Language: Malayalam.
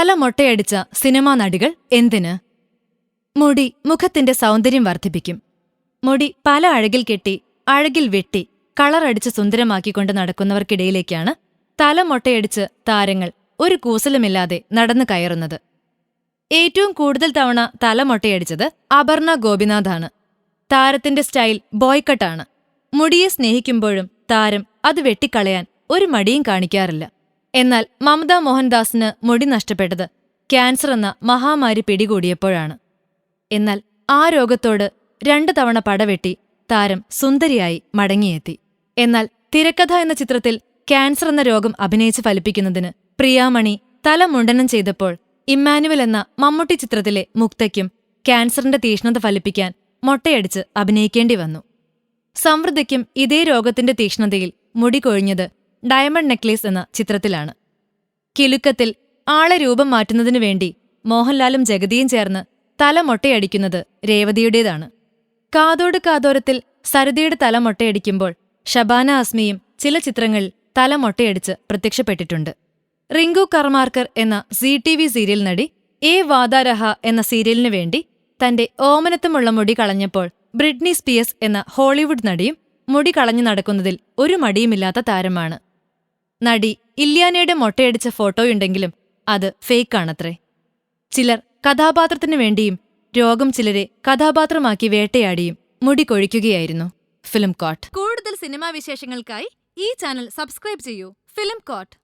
തല മൊട്ടയടിച്ച സിനിമാ നടികൾ എന്തിന്? മുടി മുഖത്തിന്റെ സൗന്ദര്യം വർദ്ധിപ്പിക്കും. മുടി പല അഴകിൽ കെട്ടി അഴകിൽ വെട്ടി കളറടിച്ച് സുന്ദരമാക്കിക്കൊണ്ട് നടക്കുന്നവർക്കിടയിലേക്കാണ് തല മൊട്ടയടിച്ച് താരങ്ങൾ ഒരു കൂസലുമില്ലാതെ നടന്നു കയറുന്നത്. ഏറ്റവും കൂടുതൽ തവണ തല മൊട്ടയടിച്ചത് അപർണ ഗോപിനാഥാണ്. താരത്തിന്റെ സ്റ്റൈൽ ബോയ്ക്കട്ടാണ് മുടിയെ സ്നേഹിക്കുമ്പോഴും താരം അത് വെട്ടിക്കളയാൻ ഒരു മടിയും കാണിക്കാറില്ല. എന്നാൽ മമത മോഹൻദാസിന് മുടി നഷ്ടപ്പെട്ടത് ക്യാൻസർ എന്ന മഹാമാരി പിടികൂടിയപ്പോഴാണ്. എന്നാൽ ആ രോഗത്തോട് രണ്ടു തവണ പടവെട്ടി താരം സുന്ദരിയായി മടങ്ങിയെത്തി. എന്നാൽ തിരക്കഥ എന്ന ചിത്രത്തിൽ ക്യാൻസർ എന്ന രോഗം അഭിനയിച്ച് ഫലിപ്പിക്കുന്നതിന് പ്രിയാമണി തല മുണ്ടനം ചെയ്തപ്പോൾ ഇമ്മാനുവൽ എന്ന മമ്മൂട്ടി ചിത്രത്തിലെ മുക്തയ്ക്കും ക്യാൻസറിന്റെ തീഷ്ണത ഫലിപ്പിക്കാൻ മൊട്ടയടിച്ച് അഭിനയിക്കേണ്ടി വന്നു. സമൃദ്ധയ്ക്കും ഇതേ രോഗത്തിന്റെ തീക്ഷ്ണതയിൽ മുടി കൊഴിഞ്ഞത് ഡയമണ്ട് നെക്ലേസ് എന്ന ചിത്രത്തിലാണ്. കിലുക്കത്തിൽ ആളെ രൂപം മാറ്റുന്നതിനു വേണ്ടി മോഹൻലാലും ജഗതിയും ചേർന്ന് തല മൊട്ടയടിക്കുന്നത് രേവതിയുടേതാണ്. കാതോട് കാതോരത്തിൽ സരിതയുടെ തല മൊട്ടയടിക്കുമ്പോൾ ഷബാന അസ്മിയും ചില ചിത്രങ്ങളിൽ തല മൊട്ടയടിച്ച് പ്രത്യക്ഷപ്പെട്ടിട്ടുണ്ട്. റിങ്കു കർമാർക്കർ എന്ന സി ടി വി സീരിയൽ നടി എ വാദാരഹ എന്ന സീരിയലിനു വേണ്ടി തന്റെ ഓമനത്തുമുള്ള മുടി കളഞ്ഞപ്പോൾ ബ്രിഡ്നി സ്പിയസ് എന്ന ഹോളിവുഡ് നടിയും മുടി കളഞ്ഞു നടക്കുന്നതിൽ ഒരു മടിയുമില്ലാത്ത താരമാണ്. നടി ഇല്യാനയുടെ മൊട്ടയടിച്ച ഫോട്ടോയുണ്ടെങ്കിലും അത് ഫേക്കാണത്രേ. ചിലർ കഥാപാത്രത്തിനു വേണ്ടിയും രോഗം ചിലരെ കഥാപാത്രമാക്കി വേട്ടയാടിയും മുടി കൊഴിക്കുകയായിരുന്നു. Film court. കൂടുതൽ സിനിമാ വിശേഷങ്ങൾക്കായി ഈ ചാനൽ സബ്സ്ക്രൈബ് ചെയ്യൂ. Film court.